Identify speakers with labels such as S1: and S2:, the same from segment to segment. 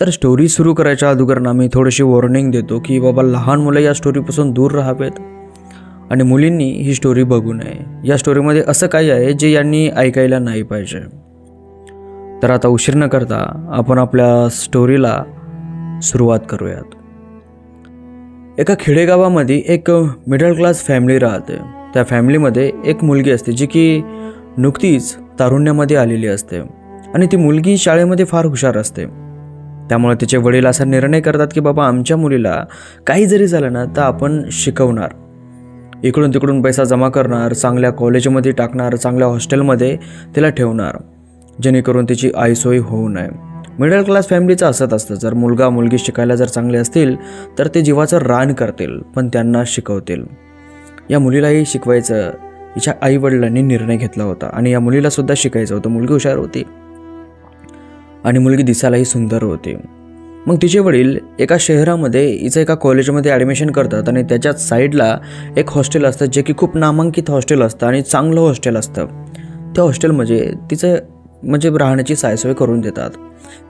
S1: तर स्टोरी सुरू करायच्या अगोदर ना मी थोडीशी वॉर्निंग देतो की बाबा लहान मुलं या स्टोरीपासून दूर राहावेत. आणि मुलींनी ही स्टोरी बघू नये. या स्टोरीमध्ये असं काही आहे जे यांनी ऐकायला नाही पाहिजे. तर आता उशीर न करता आपण आपल्या स्टोरीला सुरुवात करूयात. एका खेडेगावामध्ये एक मिडल क्लास फॅमिली राहते. त्या फॅमिलीमध्ये एक मुलगी असते जी की नुकतीच तारुण्यामध्ये आलेली असते. आणि ती मुलगी शाळेमध्ये फार हुशार असते. त्यामुळे तिचे वडील असा निर्णय करतात की बाबा आमच्या मुलीला काही जरी झालं ना तर आपण शिकवणार. इकडून तिकडून पैसा जमा करणार चांगल्या कॉलेजमध्ये टाकणार चांगल्या हॉस्टेलमध्ये तिला ठेवणार जेणेकरून तिची आईसोई होऊ नये. मिडल क्लास फॅमिलीचं असत असतं. जर मुलगा मुलगी शिकायला जर चांगले असतील तर ते जीवाचं रान करतील पण त्यांना शिकवतील. या मुलीलाही शिकवायचं. हिच्या आईवडिलांनी निर्णय घेतला होता आणि या मुलीलासुद्धा शिकायचं होतं. मुलगी हुशार होती. आणि मुलगी दिसायलाही सुंदर होती. मग तिचे वडील एका शहरामध्ये हिचं एका कॉलेजमध्ये ॲडमिशन करतात आणि त्याच्याच साईडला एक हॉस्टेल असतं जे की खूप नामांकित हॉस्टेल असतं आणि चांगलं हॉस्टेल असतं. त्या हॉस्टेलमध्ये तिचं म्हणजे राहण्याची सायसोय करून देतात.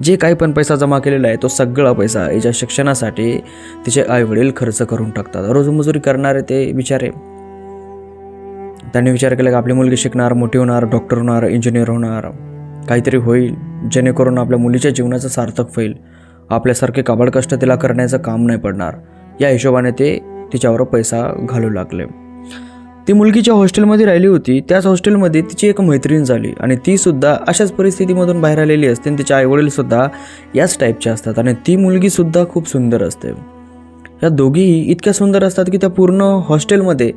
S1: जे काही पण पैसा जमा केलेला आहे तो सगळा पैसा हिच्या शिक्षणासाठी तिचे आईवडील खर्च करून टाकतात. रोजमजुरी करणारे ते बिचारे. त्यांनी विचार केला की आपली मुलगी शिकणार मोठी होणार डॉक्टर होणार इंजिनियर होणार. काहीतरी होईल जेणेकरून आपल्या मुलीच्या जीवनाचं सार्थक होईल. आपल्यासारखे काबड कष्ट तिला करण्याचं काम नाही पडणार. या हिशोबाने ते तिच्यावर पैसा घालू लागले. ती मुलगी ज्या हॉस्टेलमध्ये राहिली होती. त्याच हॉस्टेलमध्ये तिची एक मैत्रीण झाली आणि ती सुद्धा अशाच परिस्थितीमधून बाहेर आलेली असते आणि तिचे आईवडील सुद्धा याच टाईपचे असतात आणि ती मुलगी सुद्धा खूप सुंदर असते. या दोघीही इतक्या सुंदर असतात की त्या पूर्ण हॉस्टेलमध्ये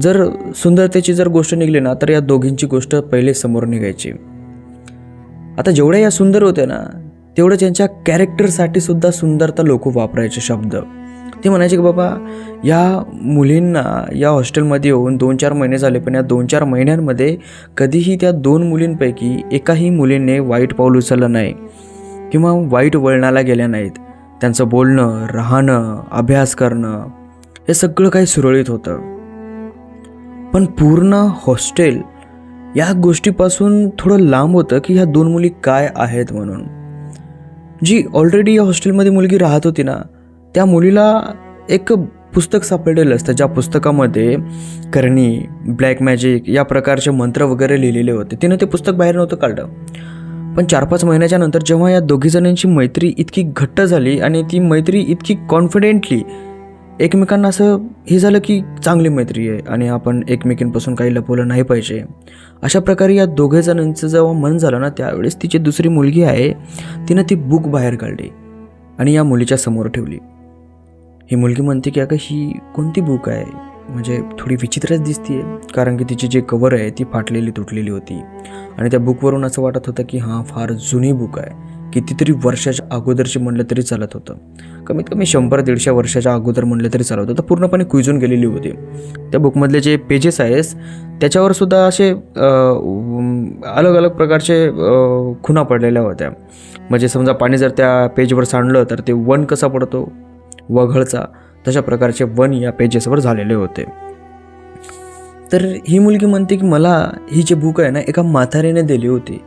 S1: जर सुंदरतेची जर गोष्ट निघली ना तर या दोघींची गोष्ट पहिले समोर निघायची. आता जेवढ्या या सुंदर होत्या ना तेवढं त्यांच्या कॅरेक्टरसाठी सुद्धा सुंदरता लोक वापरायचे शब्द. ते म्हणायचे की बाबा या मुलींना या हॉस्टेलमध्ये येऊन दोन चार महिने झाले पण या दोन चार महिन्यांमध्ये कधीही त्या दोन मुलींपैकी एकाही मुलीने वाईट पाऊल उचललं नाही किंवा वाईट वळणाला गेल्या नाहीत. त्यांचं बोलणं राहणं अभ्यास करणं हे सगळं काही सुरळीत होतं. पण पूर्ण हॉस्टेल या गोष्टीपासून थोडं लांब होतं की ह्या दोन मुली काय आहेत म्हणून. जी ऑलरेडी या हॉस्टेलमध्ये मुलगी राहत होती ना त्या मुलीला एक पुस्तक सापडलेलं असतं. ज्या पुस्तकामध्ये करणी ब्लॅक मॅजिक या प्रकारचे मंत्र वगैरे लिहिलेले होते. तिनं ते पुस्तक बाहेर नव्हतं काढलं. पण चार पाच महिन्याच्या नंतर जेव्हा या दोघी जणांची मैत्री इतकी घट्ट झाली आणि ती मैत्री इतकी कॉन्फिडेंटली एकमेकांना असं हे झालं की चांगली मैत्री आहे आणि आपण एकमेकींपासून काही लपवलं नाही पाहिजे. अशा प्रकारे या दोघे जणांचं जेव्हा मन झालं ना त्यावेळेस तिची दुसरी मुलगी आहे तिनं ती बुक बाहेर काढली आणि या मुलीच्या समोर ठेवली. ही मुलगी म्हणते की अगं ही कोणती बुक आहे? म्हणजे थोडी विचित्रच दिसते कारण की तिची जे कवर आहे ती फाटलेली तुटलेली होती. आणि त्या बुकवरून असं वाटत होतं की हां फार जुनी बुक आहे. कितीतरी वर्षाच्या अगोदरची म्हणलं तरी चालत होतं. कमीत कमी शंभर दीडशे वर्षाच्या अगोदर म्हणलं तरी चालवतं. होतं पूर्णपणे कुजून गेलेली होती. त्या बुकमधले जे पेजेस आहेस त्याच्यावर सुद्धा असे अलग अलग प्रकारचे खुणा पडलेल्या होत्या. म्हणजे समजा पाणी जर त्या पेजवर सांडलं तर ते वन कसा पडतो? वघळचा. तशा प्रकारचे वन या पेजेसवर झालेले होते. तर ही मुलगी म्हणते की मला ही जी बुक आहे ना एका म्हातारीने दिली होती.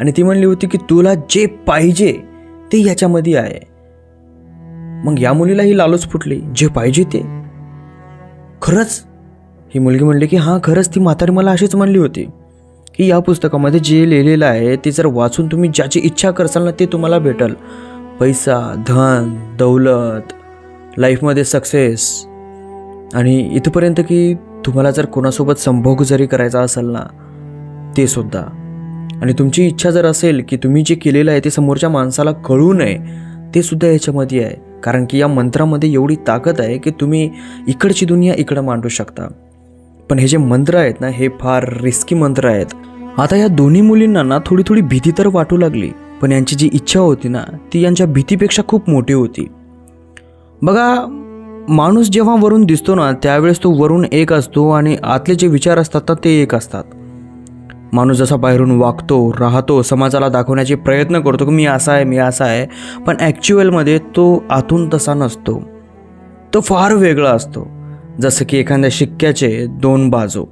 S1: आणि ती म्हणली होती की तुला जे पाहिजे ते याच्यामध्ये आहे. मग या मुलीला ही लालच फुटली. जे पाहिजे ते. खरंच? ही मुलगी म्हणली की हां खरंच ती म्हातारी मला अशीच म्हणली होती की या पुस्तकामध्ये जे लिहिलेलं आहे ते जर वाचून तुम्ही ज्याची इच्छा करसाल ना ते तुम्हाला भेटल. पैसा धन दौलत लाईफमध्ये सक्सेस आणि इथपर्यंत की तुम्हाला जर कोणासोबत संभोग जरी करायचा असेल ना ते सुद्धा. आणि तुमची इच्छा जर असेल की तुम्ही जे केलेलं आहे ते समोरच्या माणसाला कळू नये ते सुद्धा याच्यामध्ये आहे. कारण की या मंत्रामध्ये एवढी ताकद आहे की तुम्ही इकडची दुनिया इकडं मांडू शकता. पण हे जे मंत्र आहेत ना हे फार रिस्की मंत्र आहेत. आता या दोन्ही मुलींना ना थोडी थोडी भीती तर वाटू लागली पण यांची जी इच्छा होती ना ती यांच्या भीतीपेक्षा खूप मोठी होती. बघा माणूस जेव्हा वरून दिसतो ना त्यावेळेस तो वरून एक असतो आणि आतले जे विचार असतात ना ते एक असतात. माणूस जसा बाहेरून वागतो राहतो समाजाला दाखवण्याचे प्रयत्न करतो की मी असा आहे मी असा आहे पण ॲक्च्युअलमध्ये तो आतून तसा नसतो. तो फार वेगळा असतो. जसं की एखाद्या शिक्क्याचे दोन बाजू.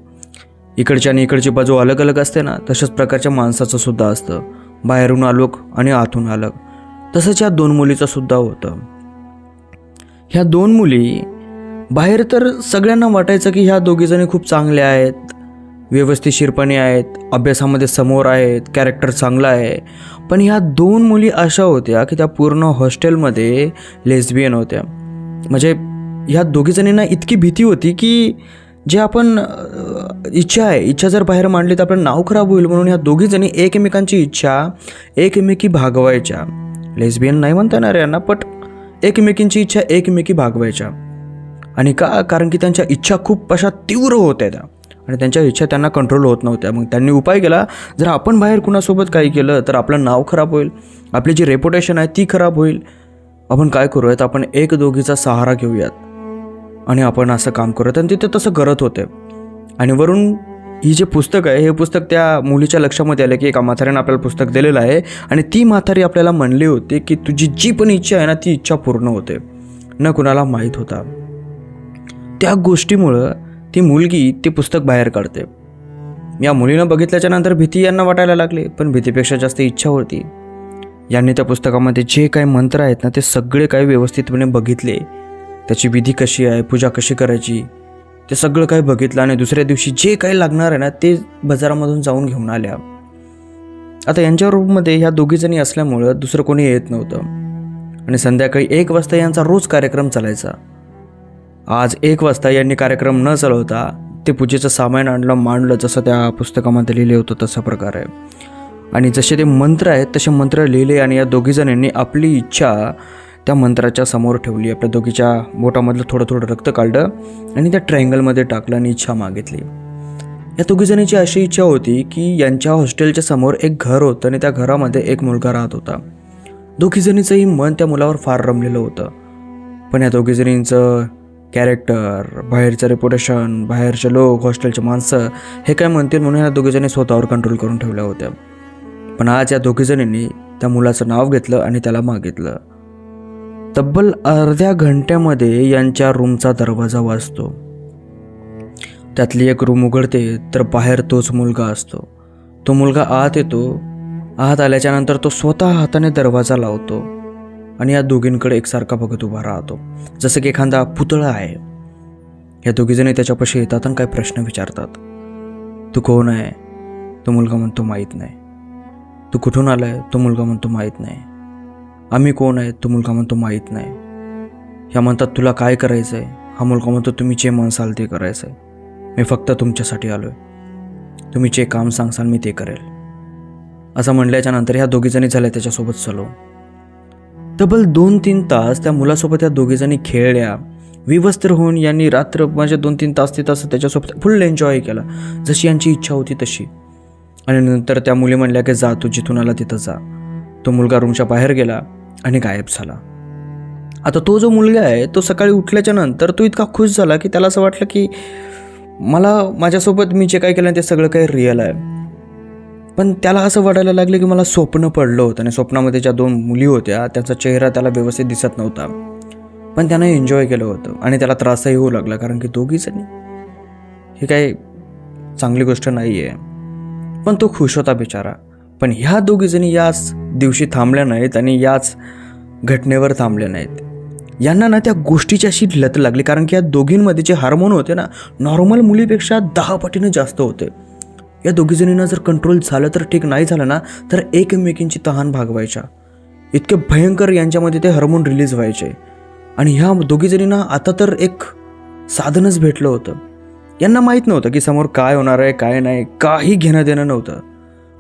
S1: इकडची आणि इकडची बाजू अलग अलग असते ना तशाच प्रकारच्या माणसाचं सुद्धा असतं. बाहेरून अलग आणि आतून अलग तसंच या दोन मुलीचं सुद्धा होतं. ह्या दोन मुली बाहेर तर सगळ्यांना वाटायचं की ह्या दोघीजणी खूप चांगल्या आहेत व्यवस्थितशीरपणे आहेत अभ्यासामध्ये समोर आहेत कॅरेक्टर चांगला आहे. पण ह्या दोन मुली अशा होत्या की त्या पूर्ण हॉस्टेलमध्ये लेस्बियन होत्या. म्हणजे ह्या दोघीजणींना इतकी भीती होती की जे आपण इच्छा आहे इच्छा जर बाहेर मांडली तर आपलं नाव खराब होईल म्हणून ह्या दोघीजणी एकमेकांची इच्छा एकमेकी भागवायच्या. लेस्बियन नाही म्हणता येणार यांना पण एकमेकींची इच्छा एकमेकी भागवायच्या. आणि का? कारण की त्यांच्या इच्छा खूप अशा तीव्र होत्या त्या. आणि त्यांच्या इच्छा त्यांना कंट्रोल होत नव्हत्या. मग त्यांनी उपाय केला. जर आपण बाहेर कुणासोबत काही केलं तर आपलं नाव खराब होईल. आपली जी रेपुटेशन आहे ती खराब होईल. आपण काय करूयात? आपण एक दोघीचा सहारा घेऊयात. आणि आपण असं काम करूयात. आणि तिथे तसं करत होते. आणि वरून ही जे पुस्तक आहे हे पुस्तक त्या मुलीच्या लक्षामध्ये आलं की एका म्हाताऱ्यानं आपल्याला पुस्तक दिलेलं आहे. आणि ती म्हातारी आपल्याला म्हणली होती की तुझी जी पण इच्छा आहे ना ती इच्छा पूर्ण होते. न कुणाला माहीत होता. त्या गोष्टीमुळं ती मुलगी ते पुस्तक बाहेर काढते. या मुलीनं बघितल्याच्या नंतर भीती यांना वाटायला लागली पण भीतीपेक्षा जास्त इच्छा होती. यांनी त्या पुस्तकामध्ये जे काही मंत्र आहेत ना ते सगळे काही व्यवस्थितपणे बघितले. त्याची विधी कशी आहे पूजा कशी करायची ते सगळं काही बघितलं आणि दुसऱ्या दिवशी जे काही लागणार आहे ना ते बाजारामधून जाऊन घेऊन आल्या. आता यांच्या रूममध्ये ह्या दोघीजणी असल्यामुळं दुसरं कोणी येत नव्हतं. आणि संध्याकाळी एक वाजता यांचा रोज कार्यक्रम चालायचा. आज एक वाजता यांनी कार्यक्रम न चालवता ते पूजेचं सामान आणलं मांडलं जसं त्या पुस्तकामध्ये लिहिले होतं तसा प्रकार आहे. आणि जसे ते मंत्र आहेत तसे मंत्र लिहिले आणि या दोघीजणांनी आपली इच्छा त्या मंत्राच्या समोर ठेवली. आपल्या दोघीच्या बोटामधलं थोडं थोडं रक्त काढलं आणि त्या ट्रायंगलमध्ये टाकलं आणि इच्छा मागितली. या दोघीजणीची अशी इच्छा होती की यांच्या हॉस्टेलच्या समोर एक घर होतं आणि त्या घरामध्ये एक मुलगा राहत होता. दोघीजणीचंही मन त्या मुलावर फार रमलेलं होतं. पण या दोघीजणींचं कॅरेक्टर बाहेरचं रेप्युटेशन बाहेरचे लोक हॉस्टेलचे माणसं हे काय म्हणतील म्हणून या दोघीजणी स्वतःवर कंट्रोल करून ठेवल्या होत्या. पण आज या दोघीजणींनी त्या मुलाचं नाव घेतलं आणि त्याला मागितलं. तब्बल अर्ध्या घंट्यामध्ये यांच्या रूमचा दरवाजा वाजतो. त्यातली एक रूम उघडते तर बाहेर तोच मुलगा असतो. तो मुलगा आत येतो. आत आल्याच्यानंतर तो स्वतः हाताने दरवाजा लावतो. आणि या दोघींकडे एकसारखा बघत उभा राहतो. जसं की एखादा पुतळा आहे. या दोघीजणी त्याच्यापाशी येतात आणि काही प्रश्न विचारतात. तू कोण आहे? तो मुलगा म्हणतो माहीत नाही. तू कुठून आलाय? तो मुलगा म्हणतो माहीत नाही. आम्ही कोण आहे? तो मुलगा म्हणतो माहीत नाही. ह्या म्हणतात तुला काय करायचं आहे हा मुलगा म्हणतो तुम्ही जे म्हणसाल ते करायचं आहे मी फक्त तुमच्यासाठी आलो आहे तुम्ही जे काम सांगसाल मी ते करेल. असं म्हणल्याच्या नंतर ह्या दोघीजणी झाल्या त्याच्यासोबत चलो तब्बल दोन तीन तास त्या मुलासोबत त्या दोघीजणी खेळल्या. विवस्त्र होऊन यांनी रात्र म्हणजे दोन तीन तास ते तास त्याच्यासोबत फुल एन्जॉय केला. जशी यांची इच्छा होती तशी. आणि नंतर त्या मुली म्हणल्या की जा तू जिथून आला तिथं जा. तो मुलगा रूमच्या बाहेर गेला आणि गायब झाला. आता तो जो मुलगा आहे तो सकाळी उठल्याच्या नंतर तो इतका खुश झाला की त्याला असं वाटलं की मला माझ्यासोबत मी जे काही केलं ते सगळं काही रिअल आहे. पण त्याला असं वाटायला लागलं की मला स्वप्न पडलं होतं आणि स्वप्नामध्ये ज्या दोन मुली होत्या त्यांचा चेहरा त्याला व्यवस्थित दिसत नव्हता. पण त्यानं एन्जॉय केलं होतं आणि त्याला त्रासही होऊ लागला कारण की दोघीजणी. ही काही चांगली गोष्ट नाही आहे पण तो खुश होता बिचारा. पण ह्या दोघीजणी याच दिवशी थांबल्या नाहीत आणि याच घटनेवर थांबल्या नाहीत. यांना ना त्या गोष्टीची अशी लत लागली कारण की या दोघींमध्ये जे हार्मोन होते ना नॉर्मल मुलीपेक्षा दहा पटीनं जास्त होते. या दोघीजणींना जर कंट्रोल झालं तर ठीक नाही झालं ना तर एकमेकींची तहान भागवायच्या. इतके भयंकर यांच्यामध्ये ते हार्मोन रिलीज व्हायचे. आणि ह्या दोघीजणींना आता तर एक साधनच भेटलं होतं. यांना माहीत नव्हतं की समोर काय होणार आहे काय नाही काही घेणं देणं नव्हतं.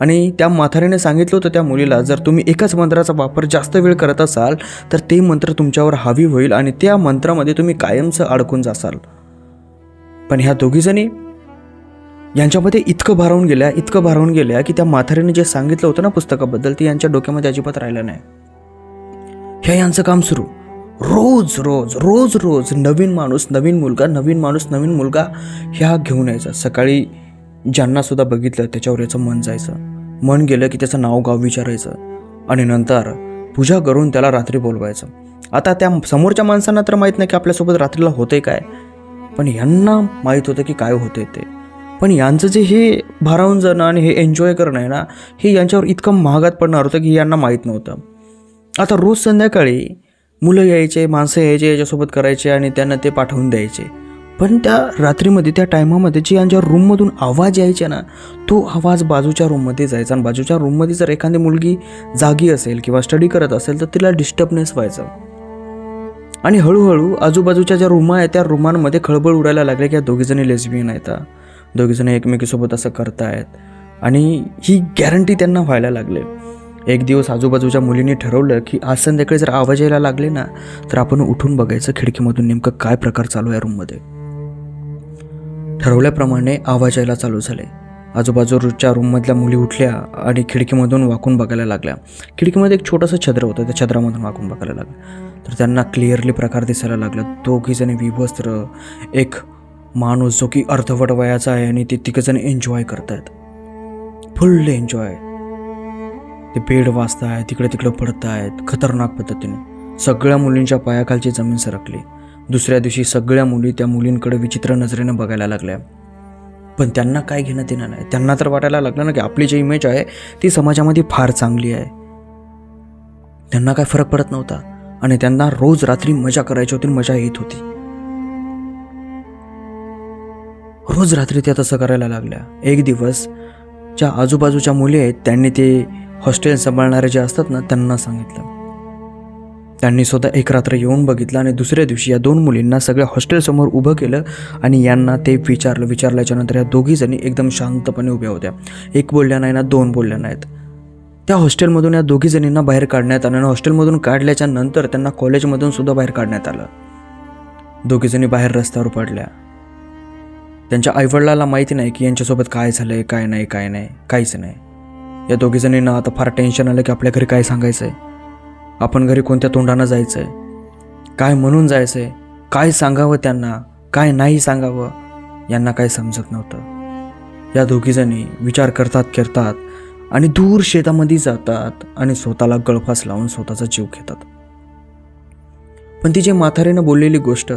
S1: आणि त्या माथारीने सांगितलं होतं त्या मुलीला जर तुम्ही एकाच मंत्राचा वापर जास्त वेळ करत असाल तर ते मंत्र तुमच्यावर हावी होईल आणि त्या मंत्रामध्ये तुम्ही कायमचं अडकून जासाल. पण ह्या दोघीजणी यांच्यामध्ये इतकं भारावून गेल्या इतकं भारावून गेल्या की त्या म्हातारीने जे सांगितलं होतं ना पुस्तकाबद्दल ते यांच्या डोक्यामध्ये अजिबात राहिलं नाही. हे यांचं काम सुरू. रोज रोज रोज रोज नवीन माणूस नवीन मुलगा नवीन माणूस नवीन मुलगा ह्या घेऊन यायचा. सकाळी ज्यांनासुद्धा बघितलं त्याच्यावर याचं मन जायचं. मन गेलं की त्याचं नाव गाव विचारायचं. आणि नंतर पूजा करून त्याला रात्री बोलवायचं. आता त्या समोरच्या माणसांना तर माहीत नाही की आपल्यासोबत रात्रीला होतंय काय. पण यांना माहीत होतं की काय होतंय ते. पण यांचं जे हे भारावून जाणं आणि हे एन्जॉय करणं आहे ना हे यांच्यावर इतकं महागात पडणार होतं की यांना माहीत नव्हतं. आता रोज संध्याकाळी मुलं यायचे माणसं यायचे याच्यासोबत करायचे आणि त्यांना ते पाठवून द्यायचे. पण त्या रात्रीमध्ये त्या टायमामध्ये जे यांच्या रूममधून आवाज यायचे ना तो आवाज बाजूच्या रूममध्ये जायचा. आणि बाजूच्या रूममध्ये जर एखादी मुलगी जागी असेल किंवा स्टडी करत असेल तर तिला डिस्टर्बनेस व्हायचं. आणि हळूहळू आजूबाजूच्या ज्या रूमा आहेत त्या रूमांमध्ये खळबळ उडायला लागले की या दोघीजणी लेस्बियन आहेत. दोघीजण एकमेकीसोबत असं करतायत. आणि ही गॅरंटी त्यांना व्हायला लागले. एक दिवस आजूबाजूच्या मुलींनी ठरवलं की आज संध्याकाळी जर आवाज यायला लागले ना तर आपण उठून बघायचं खिडकीमधून नेमकं काय प्रकार चालू आहे रूममध्ये ठरवल्याप्रमाणे आवाज यायला चालू झाले. आजूबाजूच्या रूममधल्या मुली उठल्या आणि खिडकीमधून वाकून बघायला लागल्या. खिडकीमध्ये एक छोटंसं छद्र होतं त्या छद्रामधून वाकून बघायला लागलं तर त्यांना क्लिअरली प्रकार दिसायला लागला. दोघीजणी विभस्त्र एक माणूस जो की अर्धवट वयाचा आहे आणि ते तिघजण एन्जॉय करतायत. फुल एन्जॉय ते बेड वाचतायत तिकडे तिकडे पडतायत खतरनाक पद्धतीने. सगळ्या मुलींच्या पायाखालची जमीन सरकली. दुसऱ्या दिवशी सगळ्या मुली त्या मुलींकडे विचित्र नजरेनं बघायला लागल्या. पण त्यांना काय घेणं देणं नाही. त्यांना तर वाटायला लागलं ना की आपली जी इमेज आहे ती समाजामध्ये फार चांगली आहे. त्यांना काय फरक पडत नव्हता. आणि त्यांना रोज रात्री मजा करायची होती आणि मजा येत होती. रोज रात्री त्या तसं करायला लागल्या. एक दिवस ज्या आजूबाजूच्या मुली आहेत त्यांनी ते हॉस्टेल सांभाळणारे जे असतात ना त्यांना सांगितलं. त्यांनी स्वतः एक रात्र येऊन बघितलं आणि दुसऱ्या दिवशी या दोन मुलींना सगळ्या हॉस्टेलसमोर उभं केलं आणि यांना ते विचारलं. विचारल्याच्यानंतर या दोघीजणी एकदम शांतपणे उभ्या होत्या. एक बोलल्या नाही ना दोन बोलल्या नाहीत. त्या हॉस्टेलमधून या दोघीजणींना बाहेर काढण्यात आलं आणि हॉस्टेलमधून काढल्याच्या नंतर त्यांना कॉलेजमधून सुद्धा बाहेर काढण्यात आलं. दोघीजणी बाहेर रस्त्यावर पडल्या. त्यांच्या आईवडिलाला माहिती नाही की यांच्यासोबत काय झालं आहे काय नाही काय नाही काहीच नाही. या दोघी जणींना आता फार टेन्शन आलं की आपल्या घरी काय सांगायचं आहे आपण घरी कोणत्या तोंडानं जायचं आहे काय म्हणून जायचं आहे काय सांगावं त्यांना? काय नाही सांगावं? यांना काय समजत नव्हतं. या दोघीजणी विचार करतात करतात आणि दूर शेतामध्ये जातात आणि स्वतःला गळफास लावून स्वतःचा जीव घेतात. पण ती जे म्हातारीनं बोललेली गोष्ट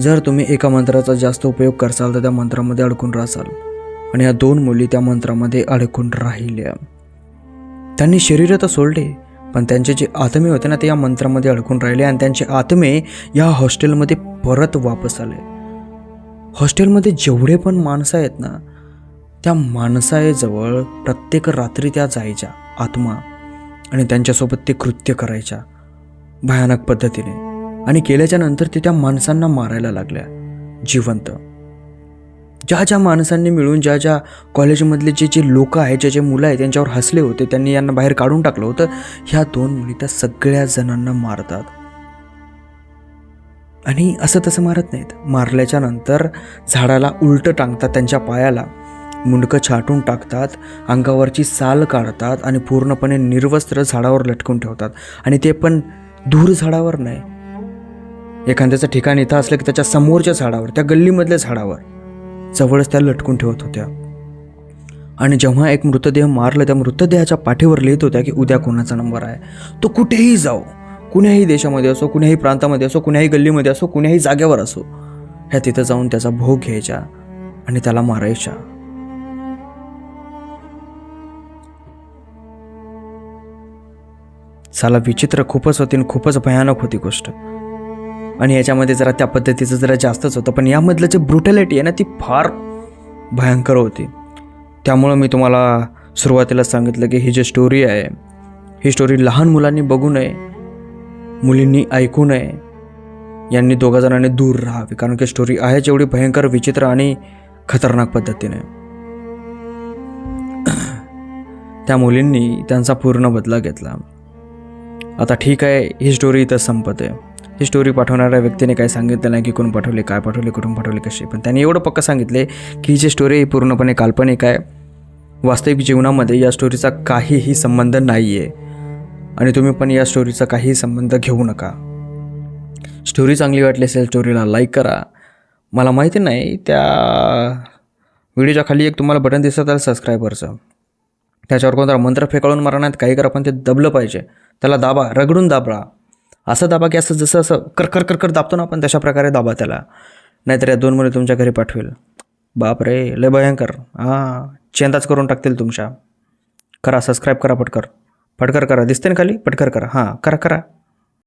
S1: जर तुम्ही एका मंत्राचा जास्त उपयोग करसाल तर त्या मंत्रामध्ये अडकून राहाल आणि या दोन मुली त्या मंत्रामध्ये अडकून राहिल्या. त्यांनी शरीर तर सोडले पण त्यांचे जे आत्मे होते ना ते या मंत्रामध्ये अडकून राहिले आणि त्यांचे आत्मे या हॉस्टेलमध्ये परत वापस आले. हॉस्टेलमध्ये जेवढे पण माणसं आहेत ना त्या माणसाजवळ प्रत्येक रात्री त्या जायच्या आत्मा आणि त्यांच्यासोबत ते कृत्य करायच्या भयानक पद्धतीने. आणि केल्याच्यानंतर ते त्या माणसांना मारायला लागल्या. जिवंत. ज्या ज्या माणसांनी मिळून ज्या ज्या कॉलेजमधले जे जे लोक आहेत जे जे मुलं आहेत त्यांच्यावर हसले होते त्यांनी यांना बाहेर काढून टाकलं होतं ह्या दोन मुली त्या सगळ्या जणांना मारतात. आणि असं तसं मारत नाहीत. मारल्याच्या नंतर झाडाला उलटं टांगतात त्यांच्या पायाला. मुंडकं छाटून टाकतात अंगावरची साल काढतात आणि पूर्णपणे निर्वस्त्र झाडावर लटकून ठेवतात. आणि ते पण दूर झाडावर नाही एखाद्याचं ठिकाण इथं असलं की त्याच्या समोरच्या झाडावर त्या गल्लीमधल्या झाडावर जवळच त्या लटकून ठेवत होत्या. आणि जेव्हा एक मृतदेह मारलं त्या मृतदेहाच्या पाठीवर लिहित होत्या की उद्या कोणाचा नंबर आहे? तो कुठेही जाओ. कुण्याही देशामध्ये असो कुण्याही प्रांतामध्ये असो कुण्याही गल्लीमध्ये असो कुण्याही जागेवर असो ह्या तिथं जाऊन त्याचा भोग घ्यायच्या आणि त्याला मारायच्या. साला विचित्र खूपच होती आणि खूपच भयानक होती गोष्ट. आणि याच्यामध्ये जरा त्या पद्धतीचं जरा जास्तच होतं. पण यामधलं जे ब्रुटॅलिटी आहे ना ती फार भयंकर होती. त्यामुळं मी तुम्हाला सुरुवातीला सांगितलं की ही जी स्टोरी आहे ही स्टोरी लहान मुलांनी बघू नये मुलींनी ऐकू नये यांनी दोघा जणांनी दूर राहावे. कारण की स्टोरी आहे जेवढी भयंकर विचित्र आणि खतरनाक पद्धतीने. त्या मुलींनी त्यांचा पूर्ण बदला घेतला. आता ठीक आहे ही स्टोरी इथं संपत आहे. ही स्टोरी पाठवणाऱ्या व्यक्तीने काय सांगितलं नाही की कोण पाठवले काय पाठवले कुठून पाठवले कसे पण त्यांनी एवढं पक्क सांगितले की ही जी स्टोरी पूर्णपणे काल्पनिक आहे वास्तविक जीवनामध्ये या स्टोरीचा काहीही संबंध नाही आहे आणि तुम्ही पण या स्टोरीचा काहीही संबंध घेऊ नका. स्टोरी चांगली वाटली असेल स्टोरीला लाईक करा. मला माहिती नाही त्या व्हिडिओच्या खाली एक तुम्हाला बटन दिसत आहे सबस्क्रायबरचं त्याच्यावर कोणता मंत्र फेकाळून मारण्यात काही करा पण ते दबलं पाहिजे. त्याला दाबा रगडून दाबा. असं दाबा की असं जसं असं कर कर कर कर दाबतो ना आपण तशा प्रकारे दाबा त्याला. नाहीतर या दोन मुली तुमच्या घरी पाठवेल. बाप रे लय भयंकर. हां चेंदाच करून टाकतील तुमच्या. करा सबस्क्राईब करा पटकर. पटकर करा. दिसते ना खाली? पटकर करा. हां करा करा.